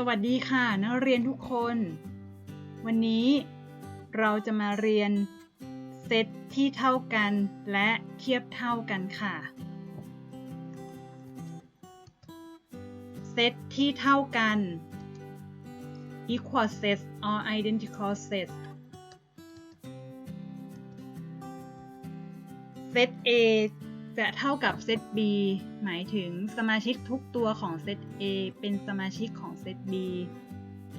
สวัสดีค่ะนักเรียนทุกคน วันนี้เราจะมาเรียนเซตที่เท่ากันและเทียบเท่ากันค่ะ เซตที่เท่ากัน equal sets or identical sets เซต A จะเท่ากับเซต B หมายถึงสมาชิกทุกตัวของเซต A เป็นสมาชิกของ ซต B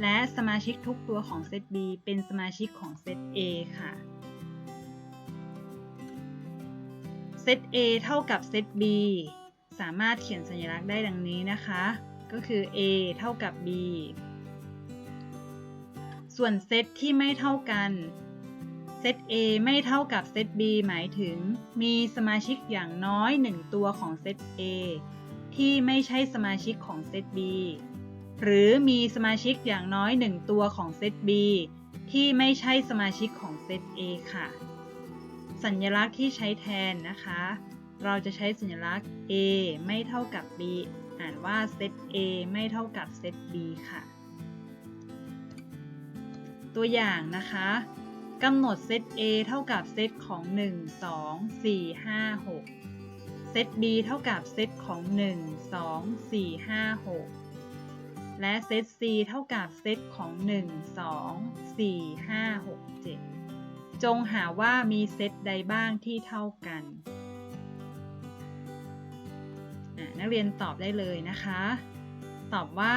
และสมาชิกทุกตัวของเซต B เป็นสมาชิกของเซต A ค่ะ เซต A เท่ากับเซต B สามารถเขียนสัญลักษณ์ได้ดังนี้นะคะ ก็คือ A เท่ากับ B ส่วนเซตที่ไม่เท่ากันเซต A ไม่เท่ากับเซต B หมายถึง มีสมาชิกอย่างน้อย 1 ตัวของเซต A ที่ไม่ใช่สมาชิกของเซต B หรือมีสมาชิกอย่างน้อย 1 ตัวของเซต B ที่ไม่ใช่สมาชิกของเซต A ค่ะ สัญลักษณ์ที่ใช้แทนนะคะ เราจะใช้สัญลักษณ์ A ไม่เท่ากับ B อ่านว่าเซต A ไม่เท่ากับเซต B ค่ะ ตัวอย่างนะคะกำหนดเซต A เท่ากับเซตของ 1 2 4 5 6 เซต B เท่ากับเซตของ 1 2 4 5 6 และเซต C เท่ากับเซตของ 1 2 4 5 6 7 จงหาว่ามีเซตใดบ้างที่เท่ากัน นักเรียนตอบได้เลยนะคะ ตอบว่า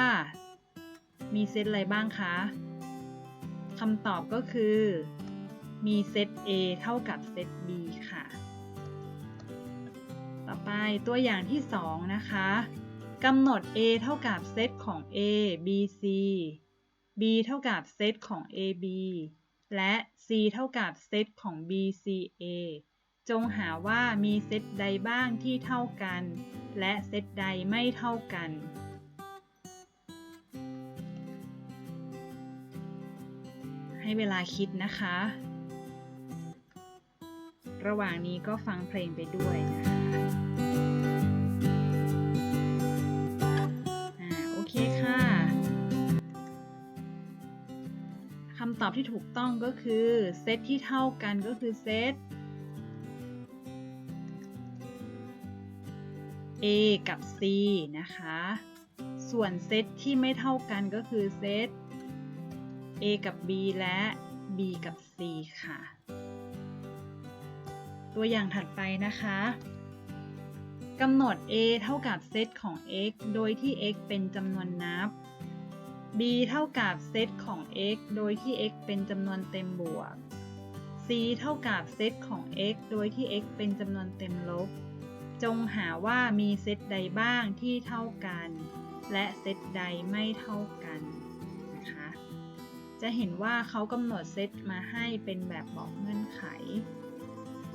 มีเซตอะไรบ้างคะคำตอบก็คือ มีเซต A เท่ากับเซต B ค่ะ ต่อไปตัวอย่างที่ 2 นะคะ กำหนด A เท่ากับเซตของ A B C B เท่ากับเซตของ A B และ C เท่ากับเซตของ B C A จงหาว่ามีเซตใดบ้างที่เท่ากัน และเซตใดไม่เท่ากัน ให้เวลาคิดนะคะ ระหว่างนี้ก็ฟังเพลงไปด้วยนะคะำตอบที่ถูกต้องก็คือเซตที่เท่ากันก็คือเซต A กับ C นะคะ ส่วนเซตที่ไม่เท่ากันก็คือเซต A กับ B และ B กับ C ค่ะ ตัวอย่างถัดไปนะคะกำหนด a เท่ากับเซตของ x โดยที่ x เป็นจำนวนนับ b เท่ากับเซตของ x โดยที่ x เป็นจำนวนเต็มบวก c เท่ากับเซตของ x โดยที่ x เป็นจำนวนเต็มลบ จงหาว่ามีเซตใดบ้างที่เท่ากัน และเซตใดไม่เท่ากันนะคะ จะเห็นว่าเขากำหนดเซตมาให้เป็นแบบบอกเงื่อนไข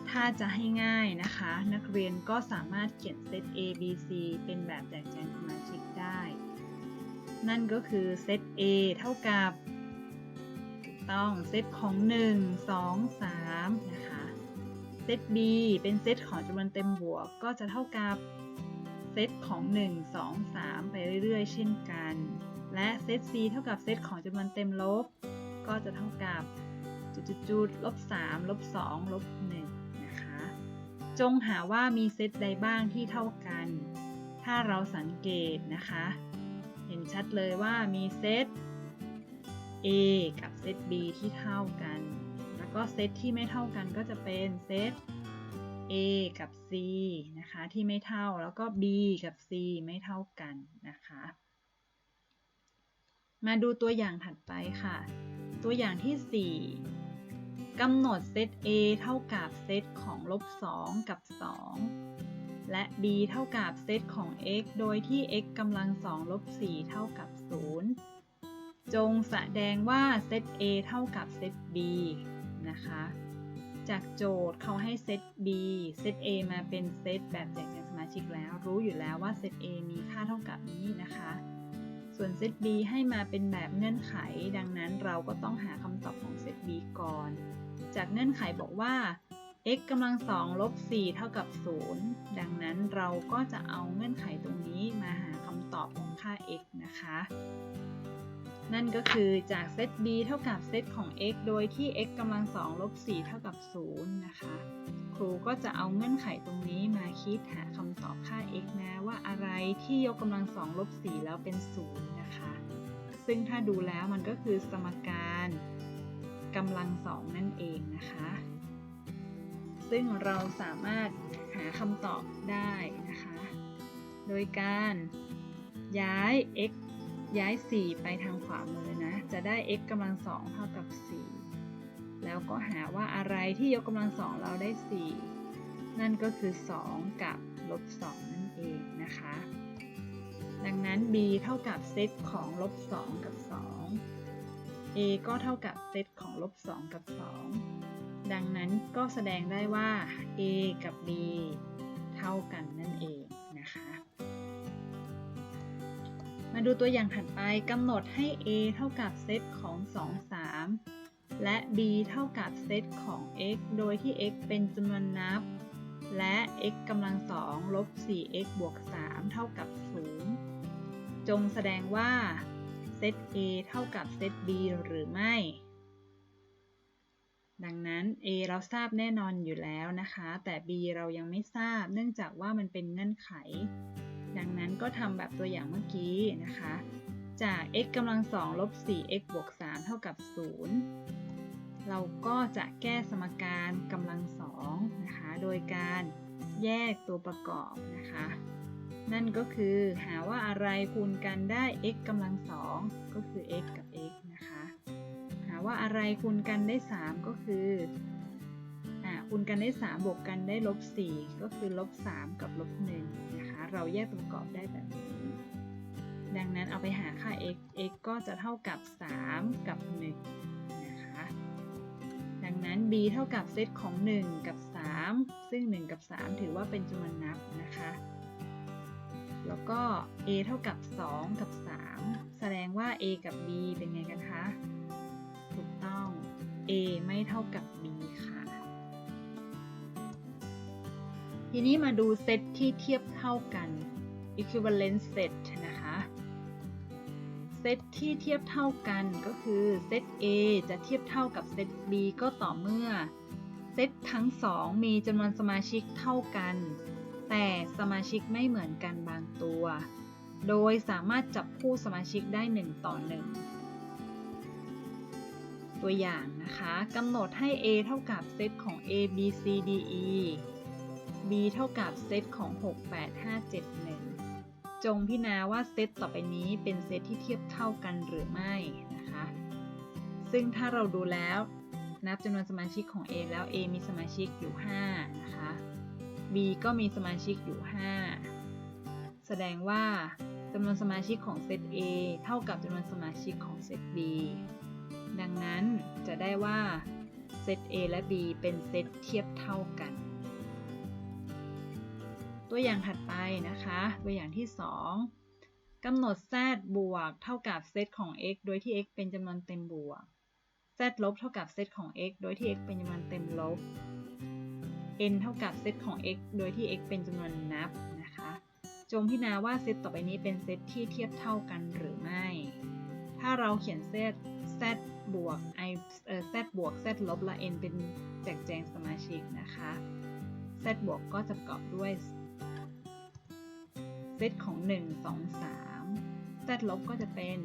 ถ้าจะให้ง่ายนะคะ นักเรียนก็สามารถเขียนเซต A B C เป็นแบบแจกแจงสมาชิกได้ นั่นก็คือเซต A เท่ากับต้องเซตของ 1 2 3 นะคะ เซต B เป็นเซตของจำนวนเต็มบวกก็จะเท่ากับเซตของ 1 2 3 ไปเรื่อยๆ เช่นกัน และเซต C เท่ากับเซตของจำนวนเต็มลบ ก็จะเท่ากับจุดๆลบ3ลบ2ลบ1จงหาว่ามีเซตใดบ้างที่เท่ากัน ถ้าเราสังเกตนะคะ เห็นชัดเลยว่ามีเซต A กับเซต B ที่เท่ากัน แล้วก็เซตที่ไม่เท่ากันก็จะเป็นเซต A กับ C นะคะที่ไม่เท่าแล้วก็ B กับ C ไม่เท่ากันนะคะ มาดูตัวอย่างถัดไปค่ะ ตัวอย่างที่ 4กำหนดเซต A เท่ากับเซตของลบ 2 กับ 2 และ B เท่ากับเซตของ x โดยที่ x กำลัง2ลบ4เท่ากับ 0 จงแสดงว่าเซต A เท่ากับเซต B นะคะ จากโจทย์เขาให้เซต B เซต A มาเป็นเซตแบบแจกแจงสมาชิกแล้ว รู้อยู่แล้วว่าเซต A มีค่าเท่ากับนี้นะคะ ส่วนเซต B ให้มาเป็นแบบเงื่อนไข ดังนั้นเราก็ต้องหาคำตอบของเซต B ก่อน จากเงื่อนไขบอกว่า x กำลังสองลบ4เท่ากับ 0 ดังนั้นเราก็จะเอาเงื่อนไขตรงนี้มาหาคำตอบของค่า x นะคะ นั่นก็คือจากเซต b เท่ากับเซตของ x โดยที่ x กำลังสองลบ4เท่ากับ 0 นะคะ ครูก็จะเอาเงื่อนไขตรงนี้มาคิดหาคำตอบค่า x นะว่าอะไรที่ยกกำลังสองลบ4แล้วเป็น 0 นะคะ ซึ่งถ้าดูแล้วมันก็คือสมการกำลังสองนั่นเองนะคะ ซึ่งเราสามารถหาคำตอบได้นะคะ โดยการย้าย x ย้าย 4 ไปทางขวามือนะ จะได้ x กำลังสองเท่ากับ 4 แล้วก็หาว่าอะไรที่ยกกำลังสองเราได้ 4 นั่นก็คือ 2 กับลบ 2 นั่นเองนะคะ ดังนั้น b เท่ากับเซตของลบ 2 กับ 2 a ก็เท่ากับเซตของลบ 2 กับ 2 ดังนั้นก็แสดงได้ว่า a กับ b เท่ากันนั่นเองนะคะ มาดูตัวอย่างถัดไปกำหนดให้ a เท่ากับเซตของ 2 3 และ b เท่ากับเซตของ x โดยที่ x เป็นจำนวนนับ และ x กำลังสองลบ 4x บวก 3 เท่ากับ 0 จงแสดงว่าเซต a เท่ากับเซต b หรือไม่ ดังนั้น a เราทราบแน่นอนอยู่แล้วนะคะ แต่ b เรายังไม่ทราบ เนื่องจากว่ามันเป็นเงื่อนไข ดังนั้นก็ทำแบบตัวอย่างเมื่อกี้นะคะ จาก x กำลังสองลบ 4x บวก 3 เท่ากับ 0 เราก็จะแก้สมการกำลังสองนะคะ โดยการแยกตัวประกอบนะคะ นั่นก็คือหาว่าอะไรคูณกันได้ x กำลังสองก็คือ x กับ x ว่าอะไรคูณกันได้ 3 ก็คืออ่าคูณกันได้ 3 บวกกันได้ลบ4ก็คือลบ3กับลบ1นะคะ เราแยกตัวประกอบได้แบบนี้ ดังนั้นเอาไปหาค่า x x ก็จะเท่ากับ 3 กับ 1 นะคะ ดังนั้น b เท่ากับเซตของ 1 กับ 3 ซึ่ง 1 กับ 3 ถือว่าเป็นจำนวนนับนะคะแล้วก็ a เท่ากับ 2 กับ 3 แสดงว่า a กับ b เป็นไงกันคะ a ไม่เท่ากับ b ค่ะ ทีนี้มาดูเซตที่เทียบเท่ากัน equivalent set นะคะ เซตที่เทียบเท่ากันก็คือ เซต A จะเทียบเท่ากับเซต B ก็ต่อเมื่อ เซตทั้งสองมีจำนวนสมาชิกเท่ากัน แต่สมาชิกไม่เหมือนกันบางตัว โดยสามารถจับคู่สมาชิกได้ 1 ต่อ 1 ตัวอย่างนะคะกำหนดให้ A เท่ากับเซตของ A B C D E B เท่ากับเซตของ 6 8 5 7 1 จงพิจารณาว่าเซตต่อไปนี้เป็นเซตที่เทียบเท่ากันหรือไม่นะคะ ซึ่งถ้าเราดูแล้วนับจำนวนสมาชิกของ A แล้ว A มีสมาชิกอยู่ 5 นะคะ B ก็มีสมาชิกอยู่ 5 แสดงว่าจำนวนสมาชิกของเซต A เท่ากับจำนวนสมาชิกของเซต B ดังนั้นจะได้ว่าเซต A และ B เป็นเซตเทียบเท่ากัน ตัวอย่างถัดไปนะคะ ตัวอย่างที่ 2กำหนด z บวกเท่ากับเซตของ x โดยที่ x เป็นจำนวนเต็มบวก z ลบเท่ากับเซตของ x โดยที่ x เป็นจำนวนเต็มลบ n เท่ากับเซตของ x โดยที่ x เป็นจำนวนนับนะคะ จงพิจารณาว่าเซตต่อไปนี้เป็นเซตที่เทียบเท่ากันหรือไม่ ถ้าเราเขียนเซต z บวก i เอ่อ z บวก z ลบและ n เป็นแจกแจงสมาชิกนะคะ z บวกก็จะประกอบด้วย เซตของ 1 2 3 z ลบก็จะเป็น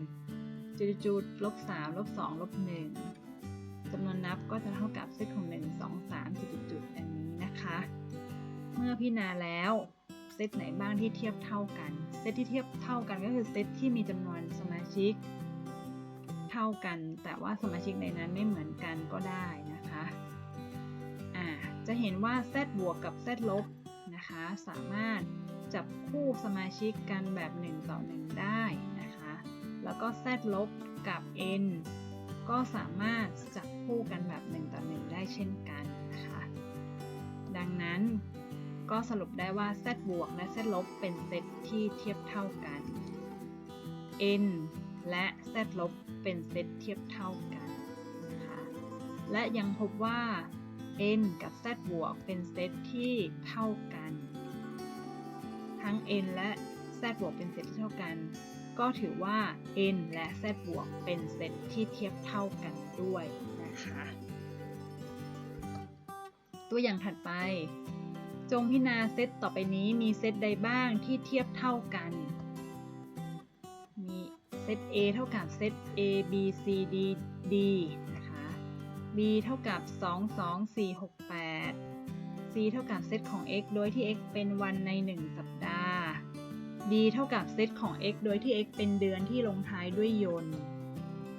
จุดจุดลบ3ลบ2ลบ1จำนวนนับก็จะเท่ากับเซตของ 1 2 3จุดจุดดังนี้นะคะ เมื่อพิจารณาแล้วเซตไหนบ้างที่เทียบเท่ากัน เซตที่เทียบเท่ากันก็คือเซตที่มีจำนวนสมาชิก เท่ากัน แต่ว่าสมาชิกในนั้นไม่เหมือนกันก็ได้นะคะอ่าจะเห็นว่า z บวกกับ z ลบนะคะสามารถจับคู่สมาชิกกันแบบ 1 ต่อ 1 ได้นะคะ แล้วก็ z ลบกับ n ก็สามารถจับคู่กันแบบ 1 ต่อ 1 ได้เช่นกันนะคะ ดังนั้นก็สรุปได้ว่า z บวกและ z ลบเป็นเซตที่เทียบเท่ากัน n และ z ลบเป็นเซตเทียบเท่ากันนะคะและยังพบว่า n กับ z บวกเป็นเซตที่เท่ากัน ทั้ง n และ z บวกเป็นเซตที่เท่ากัน ก็ถือว่า n และ z บวกเป็นเซตที่เทียบเท่ากันด้วยนะคะตัวอย่างถัดไป จงพิจารณาเซตต่อไปนี้มีเซตใดบ้างที่เทียบเท่ากัน ต A เท่ากับเซต A B C D D นะคะ B เท่ากับ 2 2 4 6 8 C เท่ากับเซตของ x โดยที่ x เป็นวันใน 1 สัปดาห์ D เท่ากับเซตของ x โดยที่ x เป็นเดือนที่ลงท้ายด้วยยนต์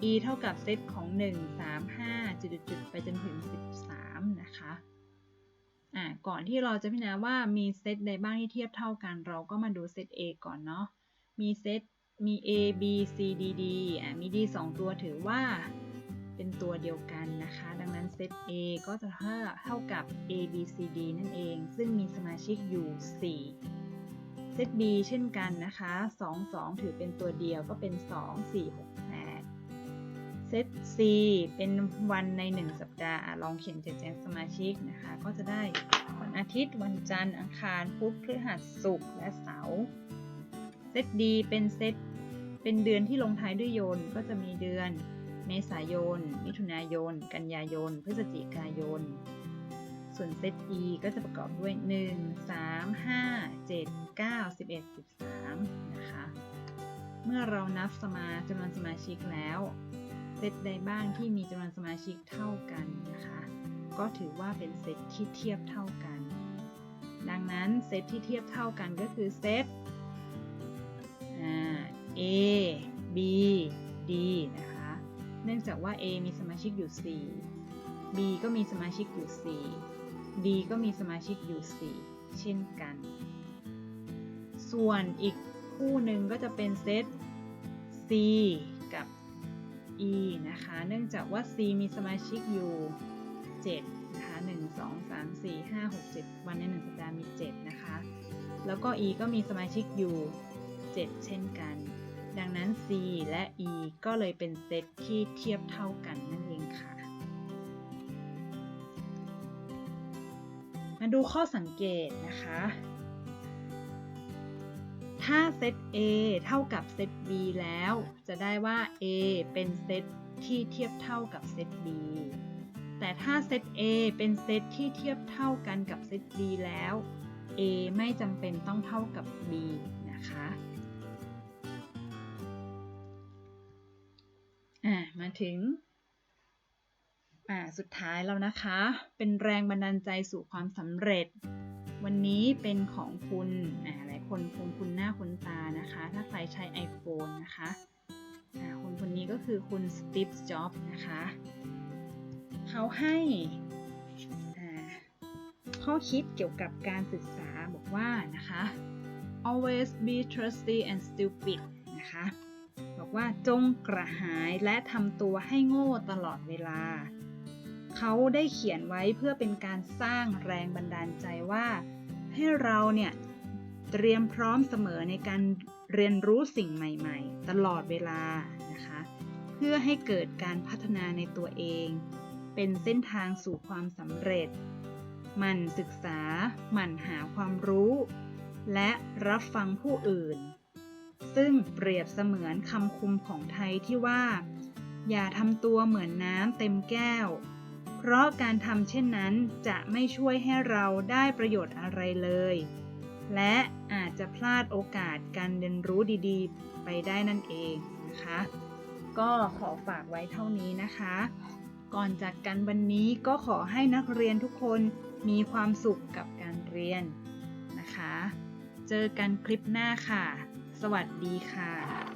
E เท่ากับเซตของ 1 3 5 จุดๆๆไปจนถึง 13 นะคะอ่าก่อนที่เราจะพิจารณาว่ามีเซตใดบ้างที่เทียบเท่ากัน เราก็มาดูเซต A ก่อนเนาะ มีเซต มี A B C D D อ่ามี D 2 ตัวถือว่าเป็นตัวเดียวกันนะคะ ดังนั้นเซต A ก็จะเท่ากับ A B C D นั่นเอง ซึ่งมีสมาชิกอยู่ 4 เซต B เช่นกันนะคะ 2 2 ถือเป็นตัวเดียวก็เป็น 2 4 6 8เซต C เป็นวันใน 1 สัปดาห์ ลองเขียนแจกแจงสมาชิกนะคะ ก็จะได้วันอาทิตย์ วันจันทร์ อังคาร พุธ พฤหัส ศุกร์ และเสาร์ เซต D เป็นเซต เป็นเดือนที่ลงท้ายด้วยยนก็จะมีเดือน เมษายน มิถุนายน กันยายน พฤศจิกายน ส่วนเซต E ก็จะประกอบด้วย 1 3 5 7 9 11 13 นะคะ เมื่อเรานับสมาจำนวนสมาชิกแล้วเซตใดบ้างที่มีจำนวนสมาชิกเท่ากันนะคะ ก็ถือว่าเป็นเซตที่เทียบเท่ากัน ดังนั้นเซตที่เทียบเท่ากันก็คือเซต A B D นะคะ เนื่องจากว่า A มีสมาชิกอยู่ 4 B ก็มีสมาชิกอยู่ 4 D ก็มีสมาชิกอยู่ 4 เช่นกัน ส่วนอีกคู่หนึ่งก็จะเป็นเซต C กับ E นะคะ เนื่องจากว่า C มีสมาชิกอยู่ 7 นะคะ 1 2 3 4 5 6 7 วันใน1สัปดาห์มี 7 นะคะ แล้วก็ E ก็มีสมาชิกอยู่ 7 เช่นกัน ดังนั้น C และ E ก็เลยเป็นเซตที่เทียบเท่ากันนั่นเองค่ะ มาดูข้อสังเกตนะคะ ถ้าเซต A เท่ากับเซต B แล้ว จะได้ว่า A เป็นเซตที่เทียบเท่ากับเซต B แต่ถ้าเซต A เป็นเซตที่เทียบเท่ากันกับเซต B แล้ว A ไม่จำเป็นต้องเท่ากับ B นะคะ มาถึงอ่าสุดท้ายแล้วนะคะ เป็นแรงบันดาลใจสู่ความสำเร็จ วันนี้เป็นของคุณอ่าหลายคนคงคุณหน้าคุณตานะคะ ถ้าใครใช้ iPhone นะคะอ่าคนคนนี้ก็คือคุณสตีฟจ็อบนะคะ เขาให้อ่าข้อคิดเกี่ยวกับการศึกษาบอกว่านะคะ always be trusty and stupid นะคะ ว่าจงกระหายและทำตัวให้โง่ตลอดเวลา เขาได้เขียนไว้เพื่อเป็นการสร้างแรงบันดาลใจว่า ให้เราเนี่ยเตรียมพร้อมเสมอในการเรียนรู้สิ่งใหม่ๆ ตลอดเวลานะคะ เพื่อให้เกิดการพัฒนาในตัวเอง เป็นเส้นทางสู่ความสำเร็จหมั่นศึกษาหมั่นหาความรู้ และรับฟังผู้อื่น ซึ่งเปรียบเสมือนคำคุมของไทยที่ว่า อย่าทำตัวเหมือนน้ำเต็มแก้ว เพราะการทำเช่นนั้นจะไม่ช่วยให้เราได้ประโยชน์อะไรเลย และอาจจะพลาดโอกาสการเรียนรู้ดีๆ ไปได้นั่นเองนะคะ ก็ขอฝากไว้เท่านี้นะคะ ก่อนจากกันวันนี้ก็ขอให้นักเรียนทุกคนมีความสุขกับการเรียนนะคะ เจอกันคลิปหน้าค่ะ สวัสดีค่ะ